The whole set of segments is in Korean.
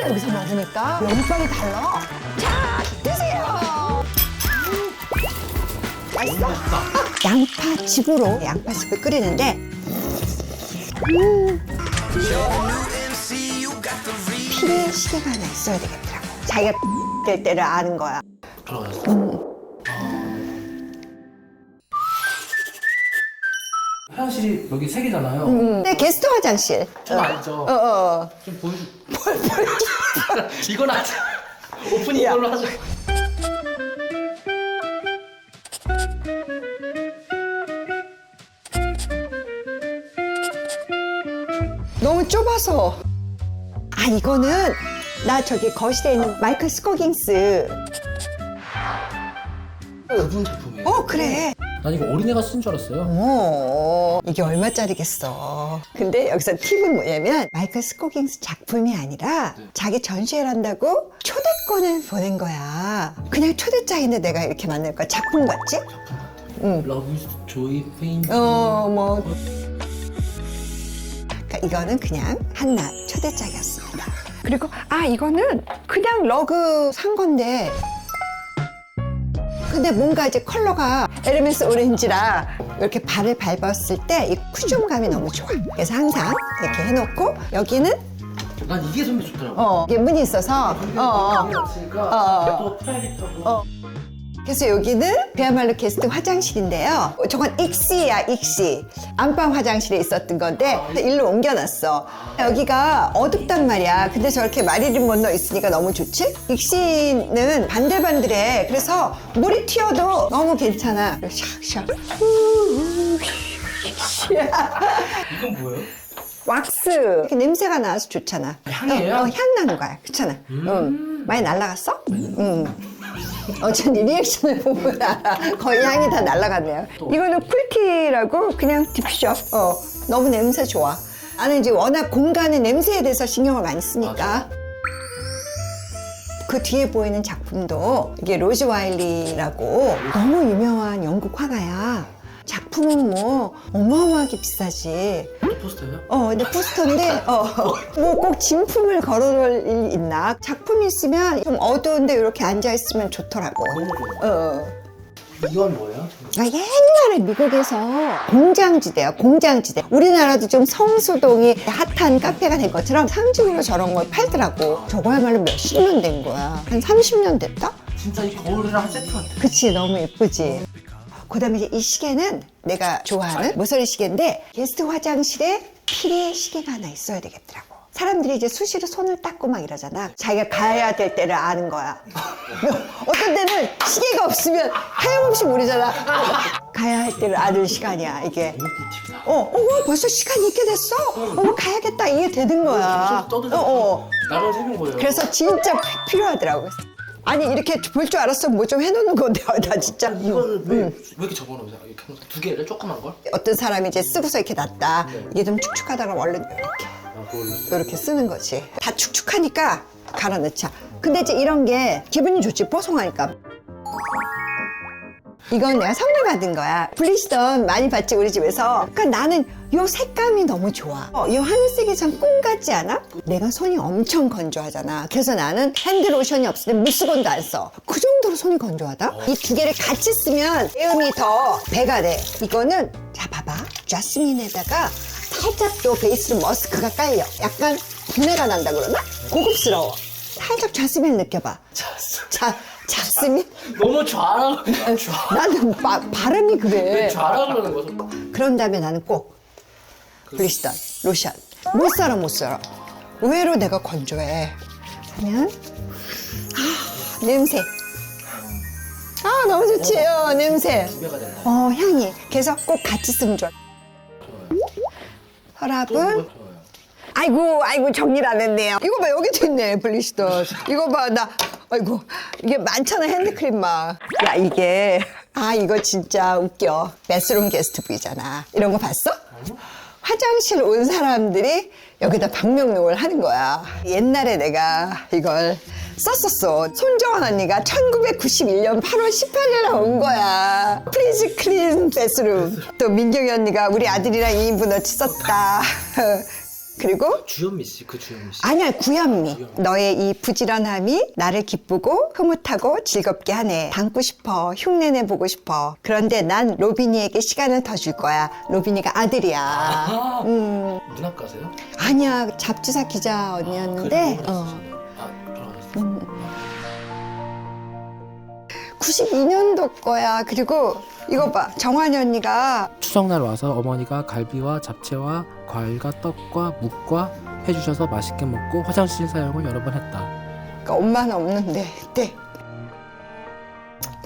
때 여기서 먹으니까 면발이 달라. 자, 드세요. 맛있어? 양파 즙으로 양파즙을 끓이는데 음. 피리의 시계가 하나 있어야 되겠더라고. 자기가 될 때를 아는 거야. 들어가셨어. 화장실이 여기 세 개잖아요. 근데 게스트 화장실. 전 알죠. 어, 어. 좀 보여주. 이건 아직 야. 이걸로 하자. 너무 좁아서. 아, 이거는 나 저기 거실에 있는 마이클 스코깅스. 그분 제품이에요. 어, 그래. 난 이거 어린애가 쓴 줄 알았어요. 어, 이게 얼마짜리겠어. 근데 여기서 팁은 뭐냐면 마이클 스코깅스 작품이 아니라 자기 전시회를 한다고 초대권을 보낸 거야. 그냥 초대장인데 내가 이렇게 만들 거야. 작품 같지? 러브 이즈 조이 페인. 어, 뭐. 그러니까 이거는 그냥 한낱 초대장이었습니다. 그리고 아 이거는 그냥 러그 산 건데 근데 뭔가 이제 컬러가 에르메스 오렌지라 이렇게 발을 밟았을 때 이 쿠션감이 너무 좋아. 그래서 항상 이렇게 해놓고 여기는 난 이게 선배 좋더라고. 어 이게 문이 있어서 어, 어. 없으니까 어. 또 프라이빗하고. 어. 그래서 여기는 그야말로 게스트 화장실인데요. 저건 익시야, 익시. 안방 화장실에 있었던 건데 일로 옮겨놨어. 여기가 어둡단 말이야. 근데 저렇게 마리린 먼로 있으니까 너무 좋지? 익시는 반들반들해. 그래서 물이 튀어도 너무 괜찮아. 샥샥. 이건 뭐예요? 왁스. 이렇게 냄새가 나서 좋잖아. 향이에요? 어, 어, 향 나는 거야. 그렇잖아. 응. 많이 날라갔어? 응. 어쩐지 리액션을 보면 알아. 거의 향이 다 날라갔네요. 이거는 쿨티라고 그냥 디퓨저. 어, 너무 냄새 좋아. 나는 이제 워낙 공간의 냄새에 대해서 신경을 많이 쓰니까. 그 뒤에 보이는 작품도 이게 로즈 와일리라고 너무 유명한 영국 화가야. 작품은 뭐 어마어마하게 비싸지. 포스터예요? 어, 근데 포스터인데, 어, 뭐 꼭 진품을 걸어놓을 일 있나? 작품이 있으면 좀 어두운데 이렇게 앉아있으면 좋더라고. 너무 좋아요. 어. 이건 뭐예요? 아, 옛날에 미국에서 공장지대야, 공장지대. 우리나라도 좀 성수동이 핫한 카페가 된 것처럼 상징으로 저런 걸 팔더라고. 저거야말로 몇십 년 된 거야. 한 30년 됐다? 진짜 이 거울이랑 한 세트 같아. 그치, 너무 예쁘지. 그 다음에 이제 이 시계는 내가 좋아하는 모서리 시계인데 게스트 화장실에 피리 시계가 하나 있어야 되겠더라고. 사람들이 이제 수시로 손을 닦고 막 이러잖아. 자기가 가야 될 때를 아는 거야. 어떤 때는 시계가 없으면 하염없이 모르잖아. 가야 할 때를 아는 시간이야, 이게. 꿀팁이다. 어, 어, 벌써 시간이 이렇게 됐어? 어머, 가야겠다. 이게 되는 거야. 어, 어. 나를 새는 거예요. 그래서 진짜 피- 필요하더라고. 아니, 이렇게 볼 줄 알았으면 뭐좀 해놓는 건데, 나 진짜. 이거를 왜, 왜 이렇게 적어놓으세요? 이렇게 항상 두 개를 조그만 걸? 어떤 사람이 이제 쓰고서 이렇게 놨다. 이게 좀 축축하다가 얼른 이렇게, 아. 이렇게 쓰는 거지. 다 축축하니까 갈아 넣자. 근데 이제 이런 게 기분이 좋지, 뽀송하니까. 이건 내가 선물 받은 거야. 블리시던 많이 받지, 우리 집에서. 그러니까 나는 요 색감이 너무 좋아. 어, 요 하늘색이 참 꿈 같지 않아? 내가 손이 엄청 건조하잖아. 그래서 나는 핸드로션이 없을 때 무수건도 안 써. 그 정도로 손이 건조하다? 이 두 개를 같이 쓰면 내음이 더 배가 돼. 이거는, 자, 봐봐. 자스민에다가 살짝 또 베이스로 머스크가 깔려. 약간 분해가 난다 그러나? 고급스러워. 살짝 자스민 느껴봐. 자, 자스민? 너무 좌라. 좌. 나는 바- 발음이 그래. 좌라 그러는 거죠. 그런 다음에 나는 꼭 블리시던 로션 못 살아 못 살아 의외로 내가 건조해 하면 아 냄새 아 너무 좋지요 냄새 두 개가 된다. 어 향이 그래서 꼭 같이 쓰면 좋아 혈압은 좋아요. 아이고 아이고 정리를 안 했네요 이거 봐 여기도 있네 블리시던 이거 봐 나 아이고 이게 많잖아 핸드크림 막 야 이게 아 이거 진짜 웃겨. 베스룸 게스트북이잖아. 이런 거 봤어? 화장실 온 사람들이 여기다 방명록을 하는 거야. 옛날에 내가 이걸 썼었어. 손정원 언니가 1991년 8월 18일에 온 거야. 프리즈 클린 베스룸 또 민경이 언니가 우리 아들이랑 2인분 어치 썼다 그리고 주현미 씨, 그 주현미 씨. 아니야 구현미. 너의 이 부지런함이 나를 기쁘고 흐뭇하고 즐겁게 하네. 닮고 싶어 흉내내 보고 싶어. 그런데 난 로빈이에게 시간을 더 줄 거야. 로빈이가 아들이야. 아, 음. 문학가세요? 아니야 잡지사 기자 언니였는데 어. 아, 돌아가셨어요. 92년도 거야. 그리고 이거 봐 정환이 언니가 추석날 와서 어머니가 갈비와 잡채와 과일과 떡과 묵과 해주셔서 맛있게 먹고 화장실 사용을 여러 번 했다. 그러니까 엄마는 없는데 그때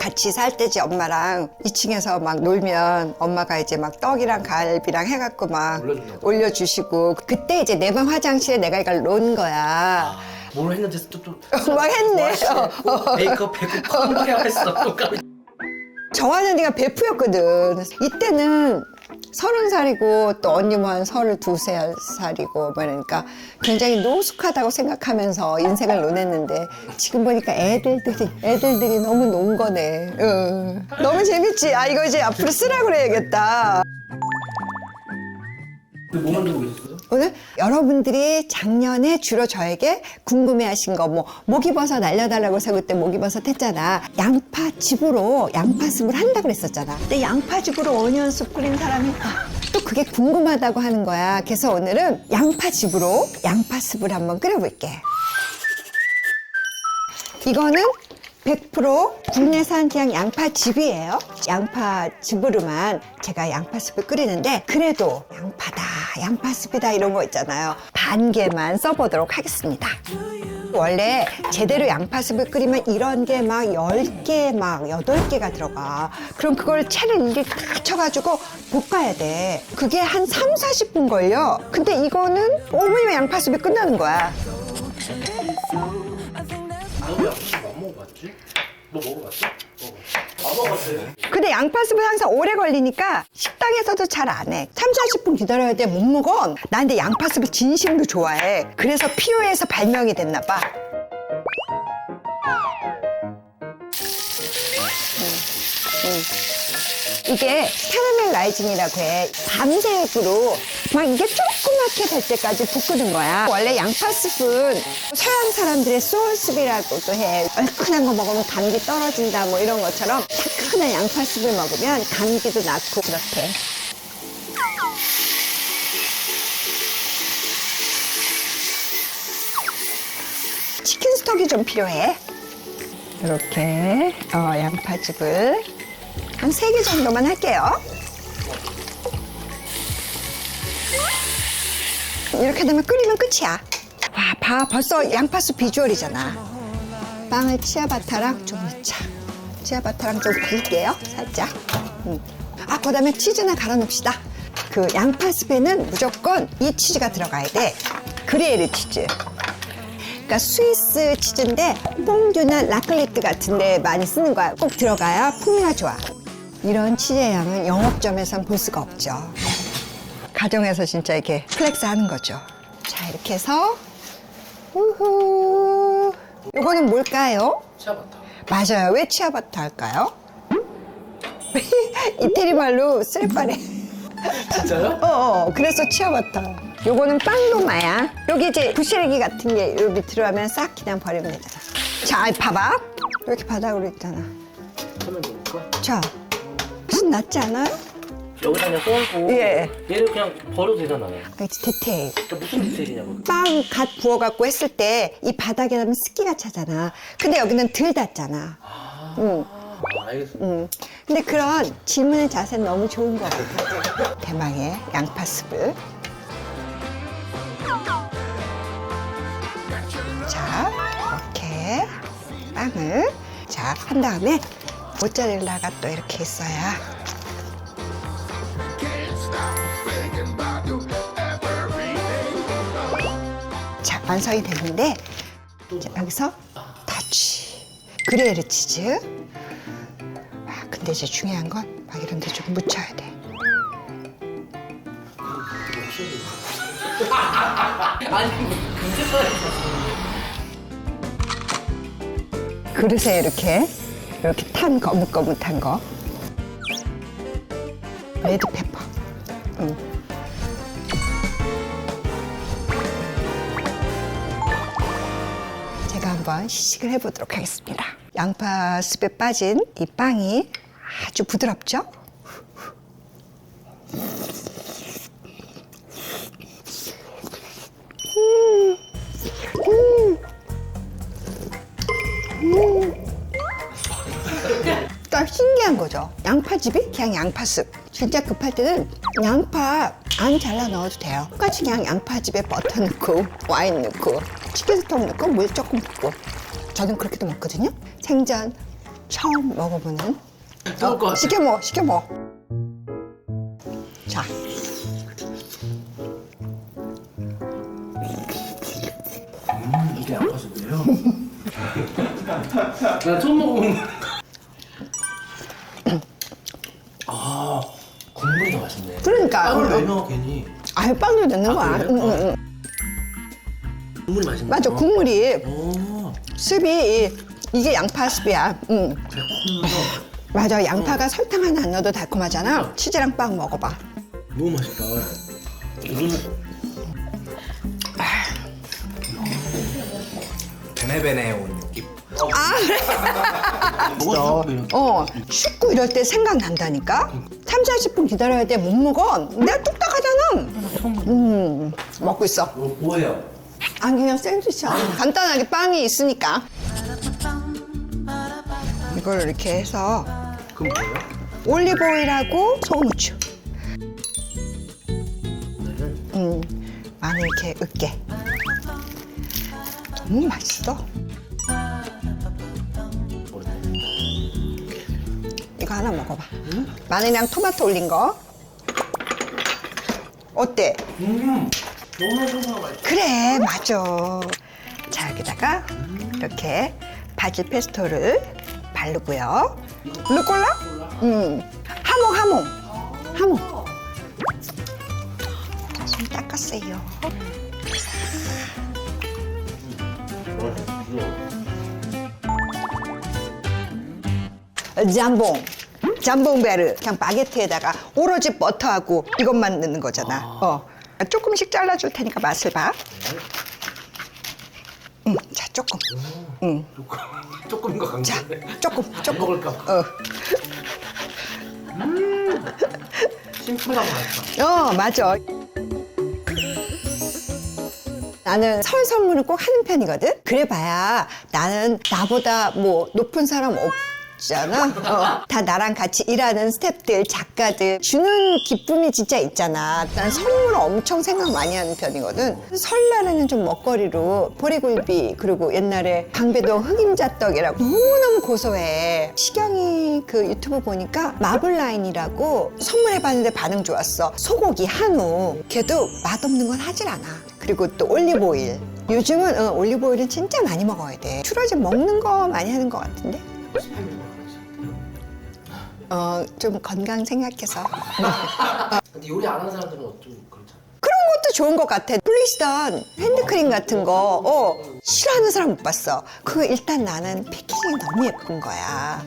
같이 살 때지 엄마랑 2층에서 막 놀면 엄마가 이제 막 떡이랑 갈비랑 해갖고 막 올려준다고? 올려주시고 그때 이제 내 방 화장실에 내가 이걸 놓은 거야 아, 뭘 했는지 또, 또. 막 했네. 어, 메이크업 배고 컴하게 했어. 정환 언니가 베프였거든 이때는 서른 살이고 또 언니 뭐 한 서른 두세 살이고 뭐 이러니까 굉장히 노숙하다고 생각하면서 인생을 논했는데 지금 보니까 애들들이 애들들이 너무 논 거네 응. 너무 재밌지 아 이거 이제 앞으로 쓰라고 그래야겠다 뭐 만들고 계셨어요? 오늘 여러분들이 작년에 주로 저에게 궁금해하신 거 뭐 목이버섯 알려달라고 해서 그때 목이버섯 했잖아. 양파즙으로 양파즙을 한다 그랬었잖아. 근데 양파즙으로 오니언숲 끓인 사람이 아, 또 그게 궁금하다고 하는 거야. 그래서 오늘은 양파즙으로 양파즙을 한번 끓여볼게. 이거는 100% 국내산 그냥 양파즙이에요. 양파즙으로만 제가 양파즙을 끓이는데 그래도 양파다, 양파즙이다 이런 거 있잖아요. 반 개만 써보도록 하겠습니다. 원래 제대로 양파즙을 끓이면 이런 게막 10개, 막 8개가 들어가. 그럼 그걸 채를 일일이 다 쳐가지고 볶아야 돼. 그게 한 3, 40분 걸려. 근데 이거는 5분이면 양파즙이 끝나는 거야. 너 먹어봤어? 먹어. 안 먹어봤어요. 근데 양파즙은 항상 오래 걸리니까 식당에서도 잘 안 해. 3, 40분 기다려야 돼. 못 먹어. 나 근데 양파즙을 진심으로 좋아해. 그래서 필요해서 발명이 됐나 봐. 이게 캐러멜 라이징이라고 해. 밤색으로 막 이게 조 그맣게 될 때까지 볶는 거야. 원래 양파즙은 서양 사람들의 소울즙이라고도 해. 얼큰한 거 먹으면 감기 떨어진다 뭐 이런 것처럼 따끈한 양파즙을 먹으면 감기도 낫고 그렇대. 치킨 스톡이 좀 필요해. 이렇게 어, 양파즙을 한 세 개 정도만 할게요. 이렇게 되면 끓이면 끝이야. 와, 봐, 벌써 양파수 비주얼이잖아. 빵을 치아바타랑 좀 넣자. 치아바타랑 좀 구울게요, 살짝. 음. 아, 그 다음에 치즈나 갈아 놓읍시다. 그 양파 스프에는 무조건 이 치즈가 들어가야 돼. 그레이르 치즈. 그러니까 스위스 치즈인데 퐁듀나 라클리트 같은데 많이 쓰는 거야. 꼭 들어가야 풍미가 좋아. 이런 치즈의 양은 영업점에선 볼 수가 없죠. 가정에서 진짜 이렇게 플렉스 하는 거죠. 자, 이렇게 해서 우후. 이거는 뭘까요? 치아바타. 맞아요. 왜 치아바타 할까요? 이태리 말로 쓸바래. 진짜요? 어, 어, 그래서 치아바타. 요거는 빵로마야. 여기 이제 부시래기 같은 게 여기 들어가면 싹 그냥 되잖아. 자, 봐봐. 이렇게 바닥으로 있잖아. 자, 무슨 낫지 않아요? 여기다 그냥 썰고 예. 얘를 그냥 버려도 되잖아요. 아, 이제 디테일. 그러니까 무슨 디테일이냐고. 빵 갓 부어갖고 했을 때 이 바닥에 나면 습기가 차잖아. 근데 여기는 덜 닿잖아. 응. 아, 알겠어. 음. 근데 그런 질문의 자세는 너무 좋은 것 같아. 대망의 양파즙을. 자, 이렇게 빵을 자, 한 다음에 모짜렐라가 또 이렇게 있어야. 완성이 됐는데 자, 여기서 터치. 그레이르 치즈. 아, 근데 이제 중요한 건 막 이런 데 좀 묻혀야 돼. 그릇에 이렇게 이렇게 탄 거뭇거뭇한 거. 레드페퍼. 응. 한번 시식을 해보도록 하겠습니다. 양파 숲에 빠진 이 빵이 아주 부드럽죠? 딱 신기한 거죠. 양파즙이 그냥 양파즙. 진짜 급할 때는 양파 안 잘라 넣어도 돼요. 똑같이 그냥 양파즙에 버터 넣고 와인 넣고 치킨스톡 넣고 물 조금 붓고 저는 그렇게도 먹거든요. 생전 처음 먹어보는 먹을 것 같아. 시켜 먹어 시켜 먹어. 자 음, 이게 양파즙이에요? 난 처음 먹어보는 거. 아, 국물이 더 맛있네. 그러니까 빵을 왜 넣어 괜히? 아유 빵도 넣는 거야. 그래요? 응, 응, 응. 국물이 맛있네. 맞아 국물이 오, 습이 이게 양파 습이야. 응. 달콤해서 맞아 양파가 설탕 하나 안 넣어도 달콤하잖아. 치즈랑 빵 먹어봐. 너무 맛있다. 이거는 베네베네 온 느낌. 먹었어? 어, 춥고 이럴 때 생각난다니까? 3, 40분 기다려야 돼, 못 먹어. 내가 뚝딱하잖아. 음, 먹고 있어. 이거 뭐예요? 아, 그냥 샌드위치야. 간단하게 빵이 있으니까. 이걸 이렇게 해서 그럼 뭐예요? 올리브오일하고 소금 후추. 오늘을 음, 마늘 이렇게 으깨. 너무 맛있어. 이거 하나 먹어봐. 마늘이랑 토마토 올린 거. 어때? 음, 너무 맛있어. 그래, 맞아. 자, 여기다가 이렇게 바질 페스토를 바르고요. 루꼴라? 음, 하몽, 하몽. 하몽. 손 닦았어요. 잠봉. 잠봉베르. 그냥 바게트에다가 오로지 버터하고 이것만 넣는 거잖아. 어. 조금씩 잘라줄 테니까 맛을 봐. 응, 자, 조금. 응. 조금, 조금인 것 자, 같은데. 조금, 안 조금. 먹을까 봐. 어. 심플하고 맛있어. 어, 맞아. 나는 설 선물을 꼭 하는 편이거든? 그래봐야 나는 나보다 뭐 높은 사람 없 잖아. 어, 다 나랑 같이 일하는 스탭들, 작가들 주는 기쁨이 진짜 있잖아. 난 선물 엄청 생각 많이 하는 편이거든. 설날에는 좀 먹거리로 보리굴비 그리고 옛날에 강배동 흑임자떡이라고 너무너무 고소해. 시경이 그 유튜브 보니까 마블라인이라고 선물해봤는데 반응 좋았어. 소고기 한우. 걔도 맛없는 건 하질 않아. 그리고 또 올리브오일. 요즘은 어, 올리브오일은 진짜 많이 먹어야 돼. 좀 먹는 거 많이 하는 것 같은데. 어, 좀 건강 생각해서. 근데 요리 안 하는 사람들은 좀 그렇잖아. 그런 것도 좋은 것 같아. 플리시던 핸드크림 같은 거, 어, 싫어하는 사람 못 봤어. 그거 일단 나는 패키징이 너무 예쁜 거야.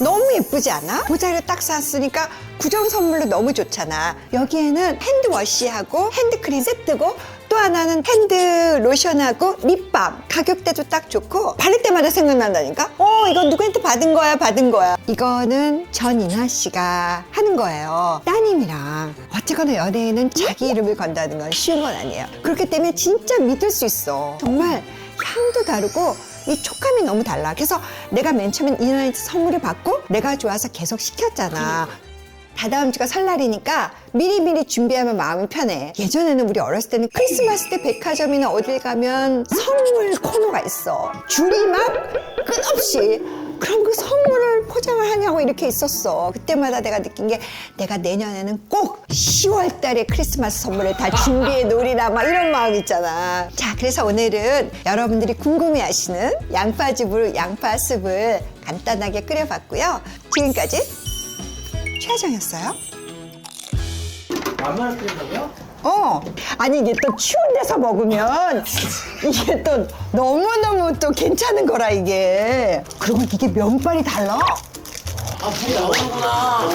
너무 예쁘지 않아? 모자를 딱 샀으니까 구정 선물로 너무 좋잖아. 여기에는 핸드워시하고 핸드크림 세트고 또 하나는 핸드 로션하고 립밤. 가격대도 딱 좋고 바를 때마다 생각난다니까? 어 이거 누구한테 받은 거야? 받은 거야? 이거는 전인하 씨가 하는 거예요. 따님이랑 어쨌거나 연예인은 자기 이름을 건다는 건 쉬운 건 아니에요. 그렇기 때문에 진짜 믿을 수 있어. 정말 향도 다르고 이 촉감이 너무 달라. 그래서 내가 맨 처음엔 인하한테 선물을 받고 내가 좋아서 계속 시켰잖아 다다음 주가 설날이니까 미리미리 준비하면 마음이 편해. 예전에는 우리 어렸을 때는 크리스마스 때 백화점이나 어딜 가면 선물 코너가 있어. 줄이 막 끝없이. 그럼 그 선물을 포장을 하냐고 이렇게 있었어. 그때마다 내가 느낀 게 내가 내년에는 꼭 10월 달에 크리스마스 선물을 다 준비해 놓으리라 막 이런 마음 있잖아. 자, 그래서 오늘은 여러분들이 궁금해 하시는 양파즙으로 양파습을 간단하게 끓여봤고요. 지금까지 최하정이었어요. 라면을 끓인다고요? 어, 아니 이게 또 추운 데서 먹으면 이게 또 너무너무 또 괜찮은 거라 이게. 그리고 이게 면발이 달라. 아, 물이 나오는구나.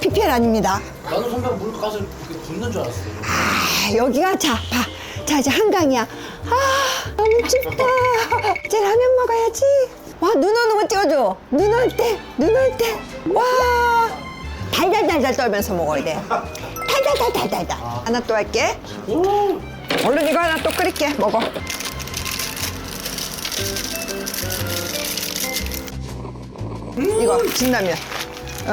PPL 아닙니다. 나는 선배가 물 가서 이렇게 붓는 줄 알았어. 아, 여기가 자, 봐. 자 이제 한강이야 아 너무 춥다 이제 라면 먹어야지 와 눈 오는 거 찍어줘 눈 올 때 눈 올 때 와 달달달달 떨면서 먹어야 돼 달달달달달달 하나 또 할게 오! 얼른 이거 하나 또 끓일게 먹어 이거 진라면 어.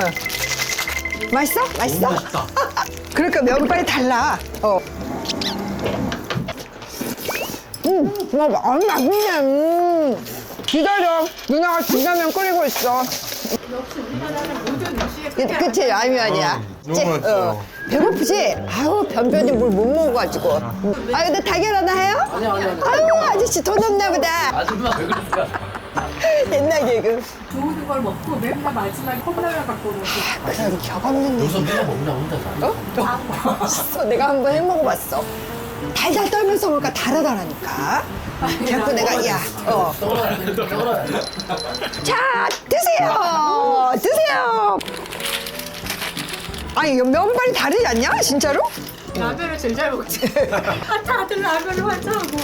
맛있어? 맛있어? 맛있다. 그러니까 면발이 달라 어. 음, 와, 아, 맛있네. 음. 기다려. 누나가 진라면 끓이고 있어. 그, 그치, 라면이야. 너무 찌- 맛있어요. 배고프지? 아우, 변변히 뭘 못 먹어가지고. 아, 근데 달걀 하나 해요? 아니 아니 아니. 아유, 아저씨 돈 없나 보다. 아줌마 왜 그러세요? 옛날 개그. 좋은 걸 먹고 맨날 마지막에 컵라면 갖고 오고 그럼 격 없는 일. 여기서 빼서 먹나 혼자서. 어? 있어. 내가 한번 해 먹어봤어. 달달 떨면서 먹으니까 다르다라니까. 자꾸 내가, 야, 어. 자, 드세요. 드세요. 아니, 이거 면발이 다르지 않냐? 진짜로? 라면을 제일 잘 먹지 아, 다들 라면을 환장하고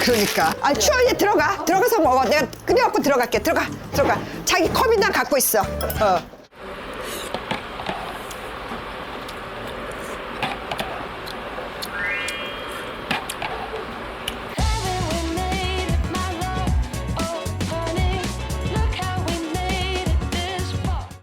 그러니까. 아, 추워, 이제 들어가. 들어가서 먹어. 내가 끓여갖고 들어갈게. 들어가. 들어가. 자기 컵이나 갖고 있어. 어.